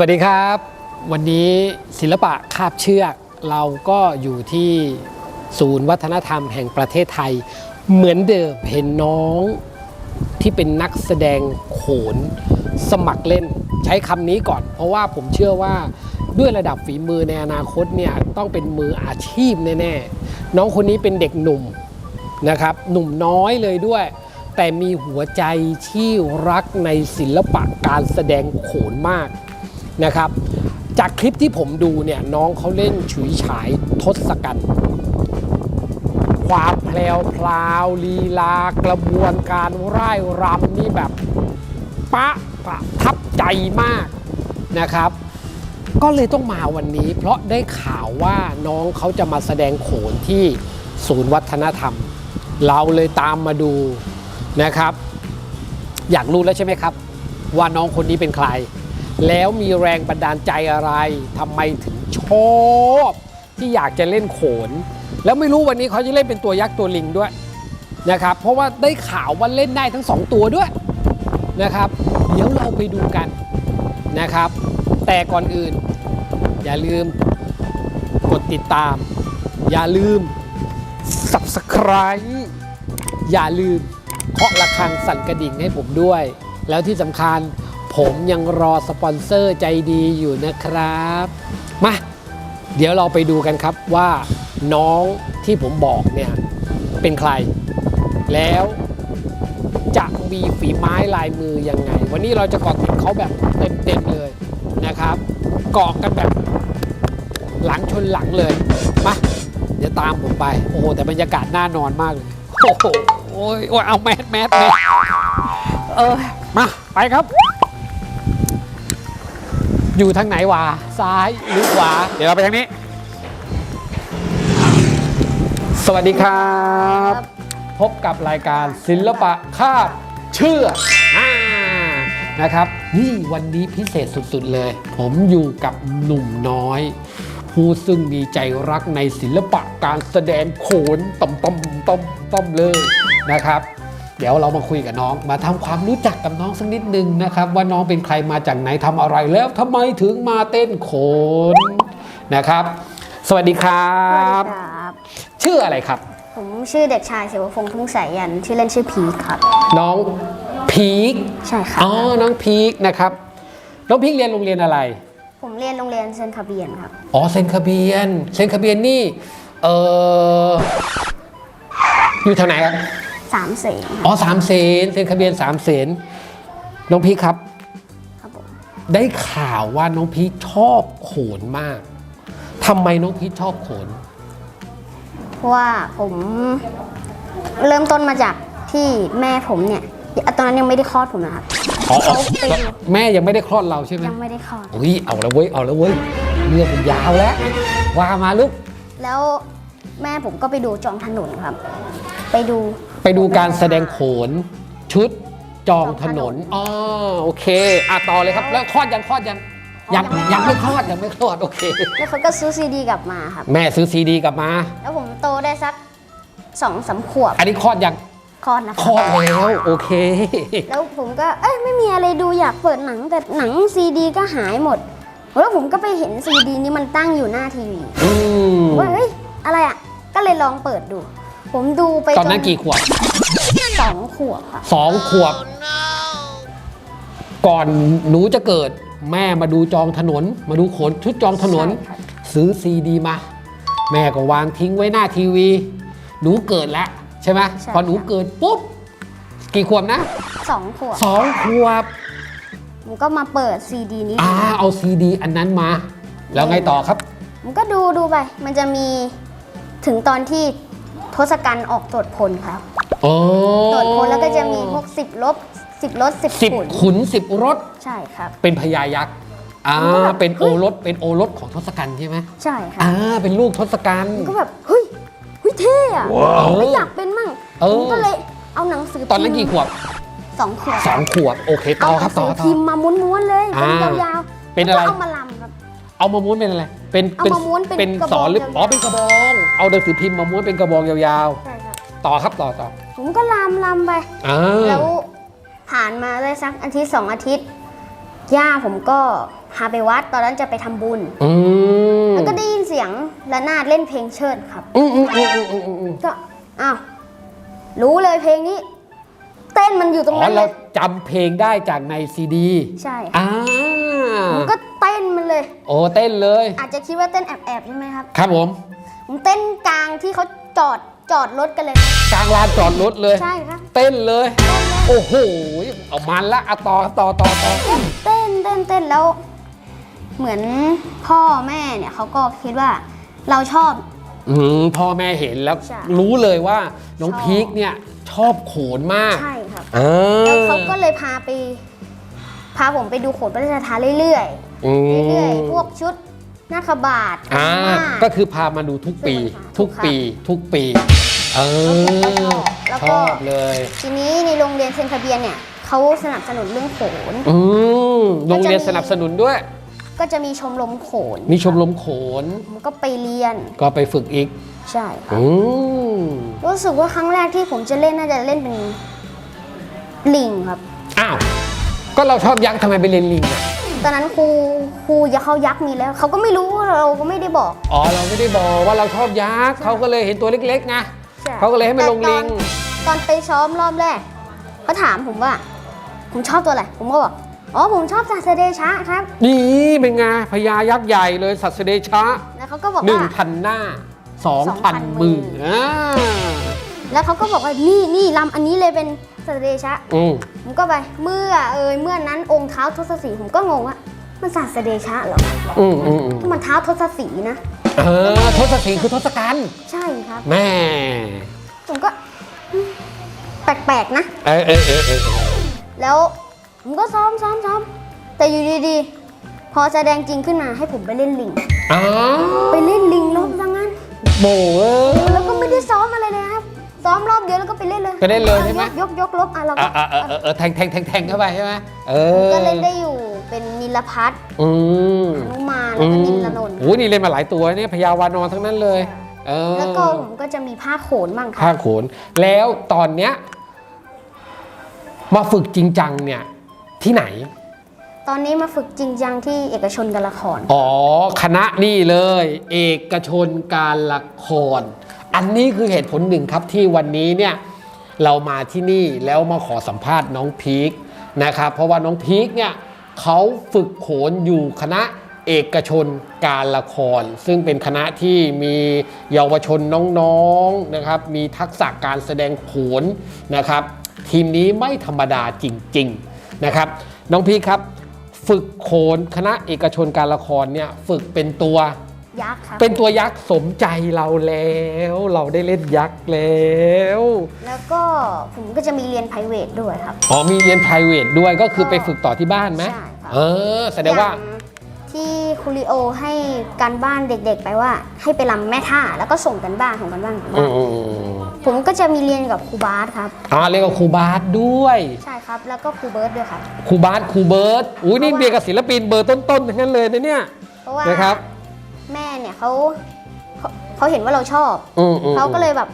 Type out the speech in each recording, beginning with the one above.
วัสดีครับ วันนี้ศิลปะคาบเชือกเราก็อยู่ที่ศูนย์วัฒนธรรมแห่งประเทศไทย เหมือนเดิมเห็นน้องที่เป็นนักแสดงโขนสมัครเล่น ใช้คำนี้ก่อน เพราะว่าผมเชื่อว่าด้วยระดับฝีมือในอนาคตเนี่ยต้องเป็นมืออาชีพแน่ๆ น้องคนนี้เป็นเด็กหนุ่มนะครับ หนุ่มน้อยเลยด้วย แต่มีหัวใจที่รักในศิลปะการแสดงโขนมาก นะครับ จากคลิปที่ผมดูเนี่ยน้องเขาเล่นฉุยฉายทศกัณฐ์ความแพลวพลาวลีลากระบวนการร่ายรำนี่แบบปะประทับใจมากนะครับ ก็เลยต้องมาวันนี้ เพราะได้ข่าวว่าน้องเขาจะมาแสดงโขนที่ศูนย์วัฒนธรรม เราเลยตามมาดูนะครับ อยากรู้แล้วใช่ไหมครับ ว่าน้องคนนี้เป็นใคร แล้วมีแรงบันดาลใจอะไรทำไมถึงชอบที่อยากจะเล่นโขน แล้วไม่รู้วันนี้เขาจะเล่นเป็นตัวยักษ์ตัวลิงด้วยนะครับเพราะว่าได้ข่าวว่าเล่นได้ทั้งสองตัวด้วยนะครับเดี๋ยวเราไปดูกันนะครับ แต่ก่อนอื่น อย่าลืมกดติดตาม อย่าลืม Subscribe อย่าลืมเคาะระฆังสั่นกระดิ่งให้ผมด้วย แล้วที่สำคัญ ผมยังรอสปอนเซอร์ใจดีอยู่นะครับ มา เดี๋ยวเราไปดูกันครับว่าน้องที่ผมบอกเนี่ย เป็นใคร แล้วจะมีฝีไม้ลายมือยังไง วันนี้เราจะเกาะติดเขาแบบเต็มๆเลยนะครับเกาะกันแบบหลังชนหลังเลย มา เดี๋ยวตามผมไป โอ้โห แต่บรรยากาศน่านอนมากเลย โอ้โห โอ้ยโอ้ยเอาแมสแมสแมสเออ มา ไปครับ อยู่ทางไหนวะซ้ายหรือขวา เดี๋ยวเราไปทางนี้ สวัสดีครับ พบกับรายการศิลปะคาบเชื่อกอ่านะครับนี่วันนี้พิเศษสุดๆเลย ผมอยู่กับหนุ่มน้อย ผู้ซึ่งมีใจรักในศิลปะการแสดงโขนต่อมต่อมต่อมต่อมเลยนะครับ เดี๋ยวเรามาคุยกับน้อง มาทำความรู้จักกับน้องสักนิดนึงนะครับว่าน้องเป็นใครมาจากไหนทำอะไรแล้วทำไมถึงมาเต้นโขนนะครับ สวัสดีครัสวัสบดีครับ ชื่ออะไรครับ ผมชื่อเด็กชายเสวพงษ์ทุ่งสายยันชื่อเล่นชื่อพีคครับ น้องพีคใช่ครับอ๋อน้องพีคนะครับน้องพีคเรียนโรงเรียนอะไร ผมเรียนโรงเรียนเซนคาเบียนครับอ๋อเซนคาเบียนเซนคาเบียนนี่เอออยู่แถวไหนครับ สามเสนครับอ๋อสามเสนเซนคาเบียนสามเสนน้องพีคครับ ครับผมได้ข่าวว่าน้องพีคชอบโขนมากทำไมน้องพีคชอบโขน เพราะว่าผมเริ่มต้นมาจากที่แม่ผมเนี่ยตอนนั้นยังไม่ได้คลอดผมนะครับอ๋ออ๋อเขาไปดูแม่ยังไม่ได้คลอดเราใช่ไหมยังไม่ได้คลอดอุ้ยเอาแล้วเว้ยเอาแล้วเว้ยเรื่องมันยาวแล้วว่ามาลูกแล้วแม่ผมก็ไปดูจองถนนครับ ไปดู ไปดูการแสดงโขนชุดจองถนนอ๋อโอเคอะต่อเลยครับ แล้วคลอดยังคลอดยังยังยังไม่คลอดยังไม่คลอดโอเค แล้วเขาก็ซื้อซีดีกลับมาครับ แม่ซื้อซีดีกลับมา แล้วผมโตได้สักสองสามขวบ อันนี้คลอดยังคลอดนะคครับลอดแล้วโอเค แล้วผมก็เอ้ยไม่มีอะไรดูอยากเปิดหนังแต่หนังซีดีก็หายหมด แล้วผมก็ไปเห็นซีดีนี้มันตั้งอยู่หน้าทีวีอืมว่าเฮ้ยอะไรอะ ก็เลยลองเปิดดู ผมดูไปตอนนั้นกี่ขวบสองขวบค่ะสองขวบ ก่อนหนูจะเกิด แม่มาดูจองถนน มาดูโขนชุดจองถนน ใช่ครับซื้อซีดีมา แม่ก็วางทิ้งไว้หน้าทีวี หนูเกิดแล้วใช่ไหมพอหนูเกิดปุ๊บ กี่ขวบนะสองขวบสองขวบ ผมก็มาเปิดซีดีนี้อ่าเอาซีดีอันนั้นมา แล้วไงต่อครับ ผมก็ดูดูไป มันจะมีถึงตอนที่ ทศกัณฐ์ออกตรวจพลครับโอ้ตรวจพลแล้วก็จะมีพวกสิบลบสิบลดสิบสิบขุนขุนสิบรถใช่ครับ เป็นพญายักษ์อ่าผมก็แบบเป็นโอรสเป็นโอรสของทศกัณฐ์ใช่ไหมใช่ครับอ่าเป็นลูกทศกัณฐ์ผมก็แบบเฮ้ยเฮ้ยเท่อะว้าวไม่อยากเป็นมั่งเออผมก็เลยเอาหนังสือตอนนั้นพิกี่มพ์ขวบสองขวบสองขวบโอเคต่เอาอหคนัรับงต่สืออต่อพิมพ์มาม้วนๆเลยเป็นอ่ายาวเป็นแล้วอะไรก็เอามาลำครับเอามาม้วนเป็นอะไร เป็นเอามาม้วนเป็นเป็นกระบสองอนหรือยาวๆอ๋อเป็นกระบอง เอาหนังสือพิมพ์มาม้วนเป็นกระบองยาวใช่ครับๆ ต่อครับต่อต่อผมก็ลำลำไป อ่าแล้วผ่านมาได้สักอาทิตย์สองอาทิตย์ ย่าผมก็พาไปวัดตอนนั้นจะไปทำบุญ อืมแล้วก็ได้ยินเสียงระนาดเล่นเพลงเชิดครับ อืมอืมอืมอืมอืมอืมก็อ้าวรู้เลยเพลงนี้ เต้นมันอยู่ตรงอ๋อนั้นเลเรายจำเพลงได้จากในซีดี ใช่ครับอ่า โอ้เต้นเลย อาจจะคิดว่าเต้นแอบๆใช่ไหมครับ ครับผม ผมเต้นกลางที่เขาจอดจอดรถกันเลยกลางลานจอดรถเลย ใช่ครับ เต้นเลย โอ้โหเอามันละอะต่อต่อต่อต่อเต้นเต้นเต้นแล้ว เหมือนพ่อแม่เนี่ยเขาก็คิดว่าเราชอบ อืมพ่อแม่เห็นแล้ว ใช่ รู้เลยว่าน้องชอบพีคเนี่ยชอบโขนมากใช่ครับ อ่าแล้วเขาก็เลยพาไป พาผมไปดูโขนพระราชทานเรื่อยอืๆ เรื่อยมๆ พวกชุดนาคบาทอ่ามาก็คือพามาดูทุกปีใช่ค่ะทุกปี ทุกปี เออแล้วชก็อบเลย ทีนี้ในโรงเรียนเซนคาเบียนเนี่ยเขาสนับสนุนเรื่องโขน อืมโรงเรียนสนับสนุนด้วย ก็จะมีชมรมโขนมีชมรมโขน ผมก็ไปเรียนก็ไปฝึกอีก ใช่ครับอืมรู้สึกว่าครั้งแรกที่ผมจะเล่นน่าจะเล่นเป็นลิงครับ อ้าว ก็เราชอบยักษ์ทำไมไปเรียนลิงอะตอนนั้นครูครูยักษ์เขายักษ์มีแล้ว เขาก็ไม่รู้เราก็ไม่ได้บอก อ๋อเราไม่ได้บอกว่าเราชอบยักษ์เขาก็เลยเห็นตัวเล็กๆไงใช่เขาก็เลยให้มาลงลิง แต่ตอนตอนไปซ้อมรอบแรกเขาถามผมว่า ผมชอบตัวอะไร ผมก็บอกอ๋อผมชอบสัตว์เดชะครับ นี่เป็นไงพญายักษ์ใหญ่เลยสัตว์เดชะแล้วเขาก็บอกหนึ่งว่า พันหน้าสองพัน2,000มือมืออ่ อ่า แล้วเขาก็บอกว่านี่นี่ลำอันนี้เลยเป็นสัตว์เดชะ อืมผมก็ไปเมื่อเอยเมื่อนั้นองค์เท้าทศสีผมก็งงว่ามันสัตว์เดชะเหรออืมอืมอืมมันเท้าทศสีนะ เออทศกัณฐ์คือทศกัณฐ์ใช่ครับ แม่ ผมก็อืมแปลกๆนะ เออเออเออเออเออแล้วผมก็ซ้อมซ้อมซ้อมแต่อยู่ดีๆ พอแสดงจริงขึ้นมาให้ผมไปเล่นลิง อ้าวไปเล่นลิงรอบซะงั้น โบเอ้ยแล้วก็ไม่ได้ซ้อมอะไรเลยนะครับ ซ้อมรอบเดียวแล้วก็ไปเล่นเลยไปเล่นเลยใช่ไหม ยกยกลบอะเราก็อ่าอ่าเออเออแทงแทงแทงแทงเข้าไปใช่ไหมเออก็เล่นได้อยู่เป็นนิลพัฒน์อืมหนุมานแล้วก็นิลนนท์โอ้ยนี่เล่นมาหลายตัวเนี่ยพญาวานอนทั้งนั้นเลยเออแล้วก็ผมก็จะมีผ้าโขนบ้างคผ้ารับโขน แล้วตอนเนี้ยมาฝึกจริงจังเนี่ยที่ไหน ตอนนี้มาฝึกจริงจังที่เอกชนการละคร อ๋อ คณะนี่เลย เอกชนการละคร อันนี้คือเหตุผลหนึ่งครับที่วันนี้เนี่ยเรามาที่นี่แล้วมาขอสัมภาษณ์น้องพีคนะครับเพราะว่าน้องพีคเนี่ยเขาฝึกโขนอยู่คณะเอกชนการละคร ซึ่งเป็นคณะที่มีเยาวชนน้องๆนะครับ มีทักษะการแสดงโขนนะครับ ทีมนี้ไม่ธรรมดาจริงๆนะครับ น้องพีคครับ ฝึกโขนคณะเอกชนการละครเนี่ยฝึกเป็นตัว ยักษ์ครับเป็นตัวยักษ์สมใจเราแล้ว เราได้เล่นยักษ์แล้ว แล้วก็ผมก็จะมีเรียน p r i v a t ด้วยครับ อ๋อมีเรียน private ด้วยก็คือไปฝึกต่อที่บ้านไหมใช่ครับเออแสดงว่าอย่ที่ครูริโอให้การบ้านเด็กๆ ไปว่า ให้ไปรำแม่ท่าแล้วก็ส่งกันบ้านส่งกันบ้านส่งกันอืบ้านมอืมอืมผมก็จะมีเรียนกับครูบาสครับอ่าเรียนกับครูบาสด้วย ใช่ครับ แล้วก็ครูเบิร์ตด้วยครับครูบาสครูเบิร์ตอุ้ยนี่เพราะว่าเรียนกับศิลปินเบอร์ต้นๆทั้งนั้นเลยนะเนี่ยเพราะว่านะครับ แม่เนี่ยเขาเขาเขาเห็นว่าเราชอบ อืมอืมเขาก็เลยแบบ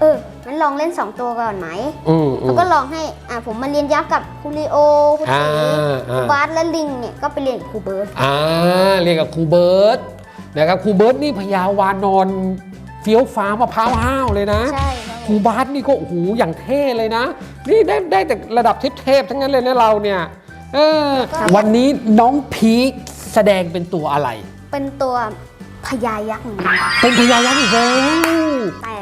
เอองั้นลองเล่น2ตัวก่อนไหมอืมอืเขามก็ลองให้อ่าผมมาเรียนยักษ์กับครูริโอครูอ่าตีครูอ่า บาสและลิงเนี่ยก็ไปเรียนกับครูเบิร์ตอ่าเรียนกับครูเบิร์ตนะครับครูเบิร์ตนี่พยาวานอนเฟี้ยวฟ้ามะพร้าวห้าวเลยนะใช่ครับครูบาสนี่ก็โอ้โหอย่างเท่เลยนะ นี่ได้ได้แต่ระดับเทพๆทั้งนั้นเลยนะเราเนี่ยเออวันนี้น้องพีคแสดงเป็นตัวอะไร เป็นตัว พญายักษ์เหมือนกันเป็นพญายักษ์อีกแล้วแต่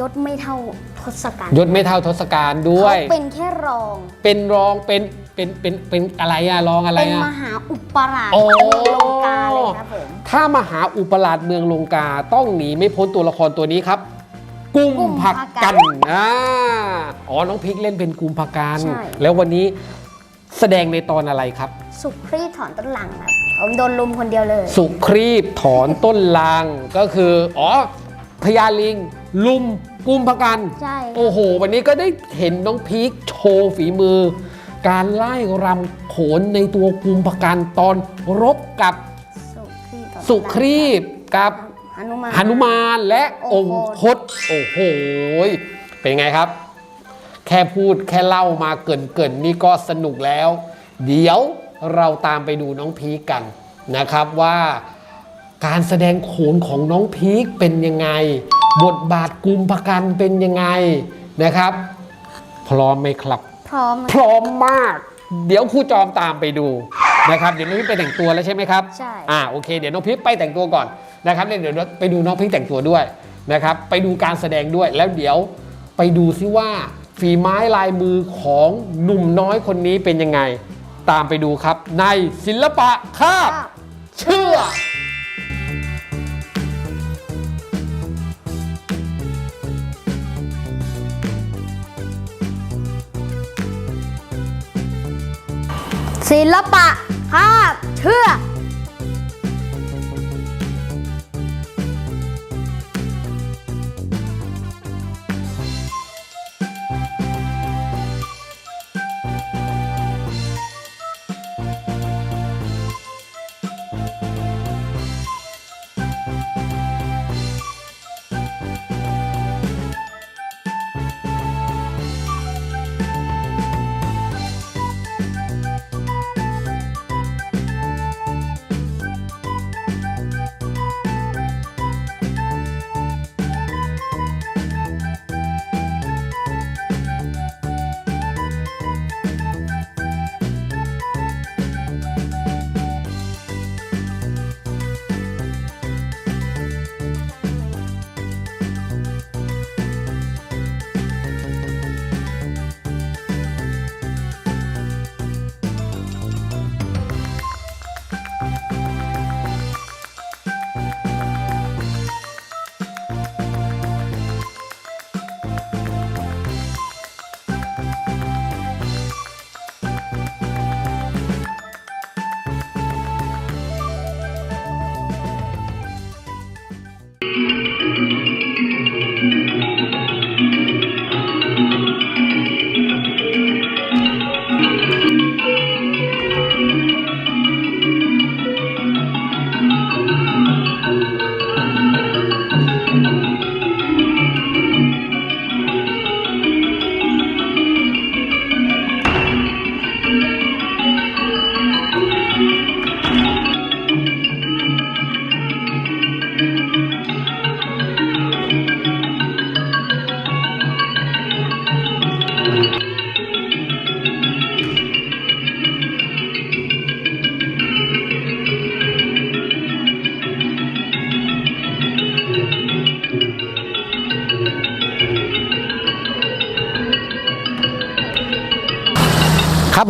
ยศไม่เท่าทศกัณฐ์ยศไม่เท่าทศกัณฐ์ด้วย เขาเป็นแค่รอง เป็นรองเป็นเป็นเป็นเป็นอะไรอะรองอะไรเป็นอะมหาอุปราชโอ้เมืองลงกาเลยครับผม ถ้ามหาอุปราชเมืองลงกาต้องหนีไม่พ้นตัวละครตัวนี้ครับ กุมผักกันอ่าอ๋อน้องพีคเล่นเป็นกุมผักกัน ใช่ แล้ววันนี้แสดงในตอนอะไรครับ สุครีถอนต้นหลังครับ ผมโดนลุมคนเดียวเลย สุครีบถอนต้นลางก็คืออ๋อพญาลิง ลุมกุมพกัน ใช่ โอ้โห วันนี้ก็ได้เห็นน้องพีคโชว์ฝีมือ การไล่รำโขนในตัวกุมพกันตอนรบกับสุครีถอนต้นหลังสุครีบกับหนุมาน หนุมานและองค์คตโอ้โห เป็นไงครับ แค่พูดแค่เล่ามาเกินๆนนี่ก็สนุกแล้ว เดี๋ยว เราตามไปดูน้องพีคกันนะครับว่าการแสดงโขนของน้องพีคเป็นยังไง บทบาทกลุ่มประกันเป็นยังไงนะครับ พร้อมไหมครับ พร้อมพร้อมมาก เดี๋ยวครูจอมตามไปดูนะครับเดี๋ยวน้องพีคไปแต่งตัวแล้วใช่ไหมครับใช่อ่าโอเคเดี๋ยวน้องพีคไปแต่งตัวก่อนนะครับเดี๋ยวไปดูน้องพีคแต่งตัวด้วยนะครับ ไปดูการแสดงด้วยแล้วเดี๋ยวไปดูซิว่าฝีไม้ลายมือของหนุ่มน้อยคนนี้เป็นยังไง ตามไปดูครับในศิลปะคาบเชื่อ ศิลปะภาพเชื่อก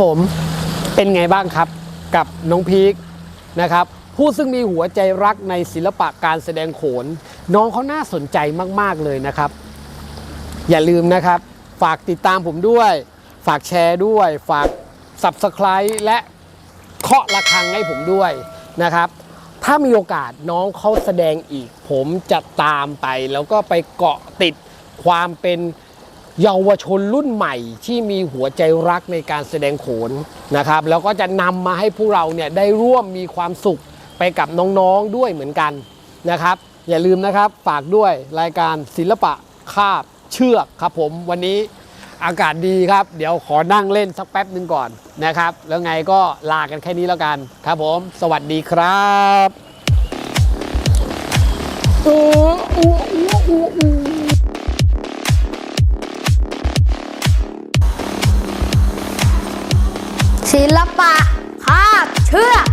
ผมเป็นไงบ้างครับกับน้องพีคนะครับผู้ซึ่งมีหัวใจรักในศิลปะการแสดงโขน น้องเขาน่าสนใจมากๆเลยนะครับ อย่าลืมนะครับ ฝากติดตามผมด้วย ฝากแชร์ด้วย ฝาก Subscribe และเคาะระฆังให้ผมด้วยนะครับ ถ้ามีโอกาสน้องเขาแสดงอีก ผมจะตามไป แล้วก็ไปเกาะติดความเป็น เยาวชนรุ่นใหม่ที่มีหัวใจรักในการแสดงโขนนะครับ แล้วก็จะนำมาให้พวกเราเนี่ยได้ร่วมมีความสุขไปกับน้องๆด้วยเหมือนกันนะครับ อย่าลืมนะครับฝากด้วยรายการศิลปะคาบเชือกครับผมวันนี้อากาศดีครับ เดี๋ยวขอนั่งเล่นสักแป๊บหนึ่งก่อนนะครับ แล้วไงก็ลากันแค่นี้แล้วกันครับผม สวัสดีครับ ศิลปะภาพเชื่อก